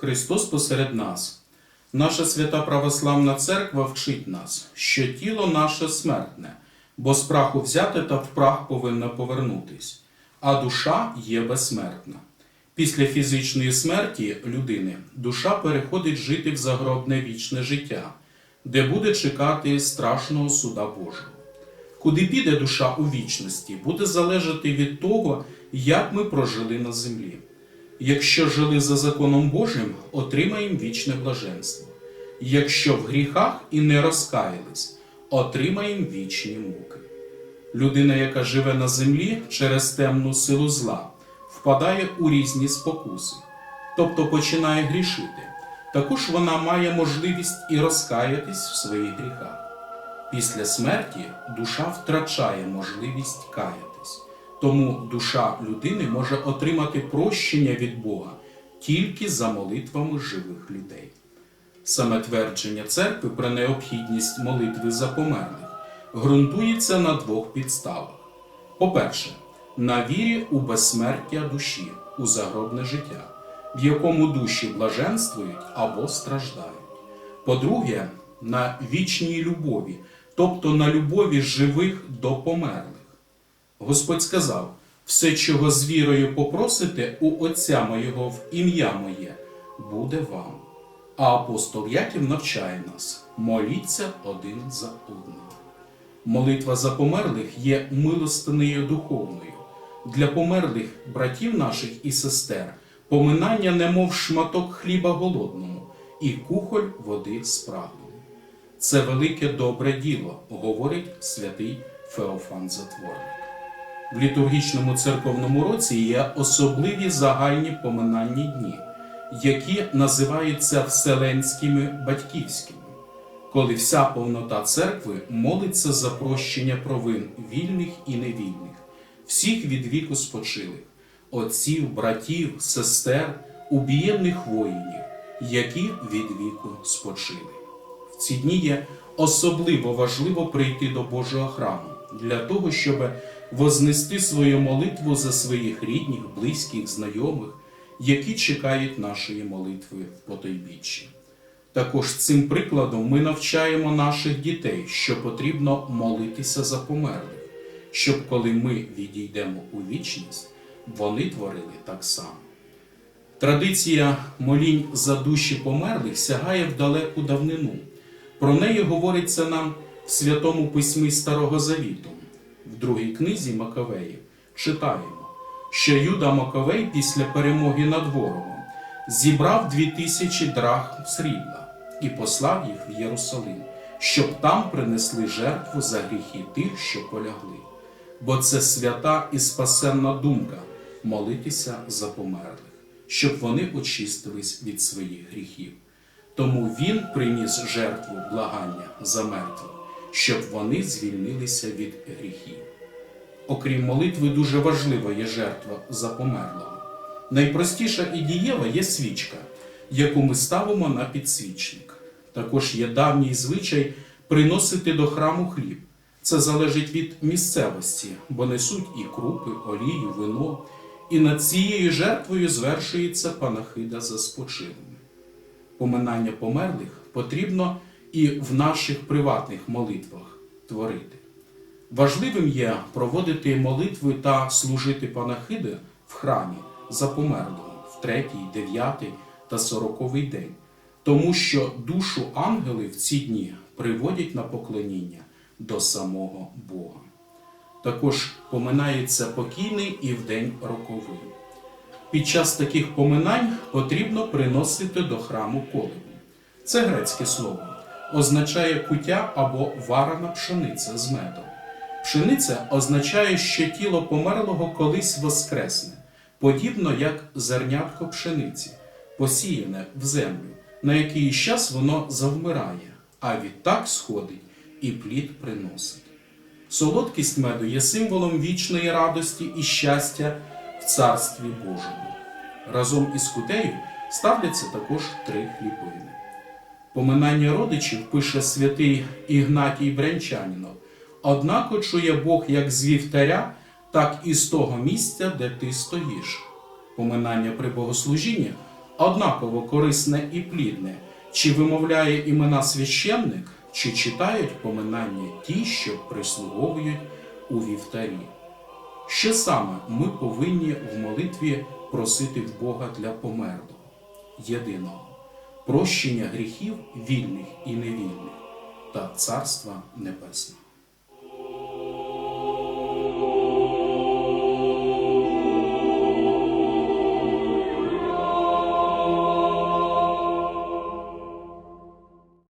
Христос посеред нас. Наша свята православна церква вчить нас, що тіло наше смертне, бо з праху взяте та в прах повинно повернутись, а душа є безсмертна. Після фізичної смерті людини душа переходить жити в загробне вічне життя, де буде чекати страшного суда Божого. Куди піде душа у вічності, буде залежати від того, як ми прожили на землі. Якщо жили за законом Божим, отримаємо вічне блаженство. Якщо в гріхах і не розкаялись, отримаємо вічні муки. Людина, яка живе на землі через темну силу зла, впадає у різні спокуси, тобто починає грішити. Також вона має можливість і розкаятись в своїх гріхах. Після смерті душа втрачає можливість каятись, тому душа людини може отримати прощення від Бога тільки за молитвами живих людей. Саме твердження церкви про необхідність молитви за померлих ґрунтується на двох підставах. По-перше, на вірі у безсмертя душі, у загробне життя, в якому душі блаженствують або страждають. По-друге, на вічній любові, тобто на любові живих до померлих. Господь сказав: все, чого з вірою попросите у Отця моєго в ім'я моє, буде вам. А апостол Яків навчає нас: моліться один за одного. Молитва за померлих є милостинею духовною. Для померлих братів наших і сестер поминання немов шматок хліба голодному і кухоль води спраглому. Це велике добре діло, говорить святий Феофан Затворник. В літургічному церковному році є особливі загальні поминальні дні, які називаються вселенськими батьківськими, коли вся повнота церкви молиться за прощення провин вільних і невільних, всіх від віку спочилих, отців, братів, сестер, убієнних воїнів, які від віку спочили. В ці дні є особливо важливо прийти до Божого храму для того, щоб вознести свою молитву за своїх рідних, близьких, знайомих, які чекають нашої молитви в потойбіччі. Також цим прикладом ми навчаємо наших дітей, що потрібно молитися за померлих, щоб коли ми відійдемо у вічність, вони творили так само. Традиція молінь за душі померлих сягає в далеку давнину. Про неї говориться нам Святому Письмі Старого Завіту, в другій книзі Маковеїв. Читаємо, що Юда Маковей після перемоги над ворогом зібрав дві тисячі драхм срібла і послав їх в Єрусалим, щоб там принесли жертву за гріхи тих, що полягли. Бо це свята і спасенна думка молитися за померлих, щоб вони очистились від своїх гріхів. Тому він приніс жертву благання за мертвих, щоб вони звільнилися від гріхів. Окрім молитви, дуже важлива є жертва за померлого. Найпростіша і дієва є свічка, яку ми ставимо на підсвічник. Також є давній звичай приносити до храму хліб. Це залежить від місцевості, бо несуть і крупи, олію, вино, і над цією жертвою звершується панахида за спочилими поминання померлих потрібно і в наших приватних молитвах творити. Важливим є проводити молитви та служити панахиди в храмі за померлого в третій, дев'ятий та сороковий день, тому що душу ангели в ці дні приводять на поклоніння до самого Бога. Також поминається покійний і в день роковий. Під час таких поминань потрібно приносити до храму коливу. Це грецьке слово, означає куття або варена пшениця з медом. Пшениця означає, що тіло померлого колись воскресне, подібно як зернятко пшениці, посіяне в землю, на який час воно завмирає, а відтак сходить і плід приносить. Солодкість меду є символом вічної радості і щастя в Царстві Божому. Разом із кутею ставляться також три хлібини. Поминання родичів пише святий Ігнатій Брянчанінов. Однако чує Бог як з вівтаря, так і з того місця, де ти стоїш. Поминання при богослужінні однаково корисне і плідне, чи вимовляє імена священник, чи читають поминання ті, що прислуговують у вівтарі. Що саме ми повинні в молитві просити в Бога для померлого, єдиного, прощення гріхів вільних і невільних та Царства Небесного.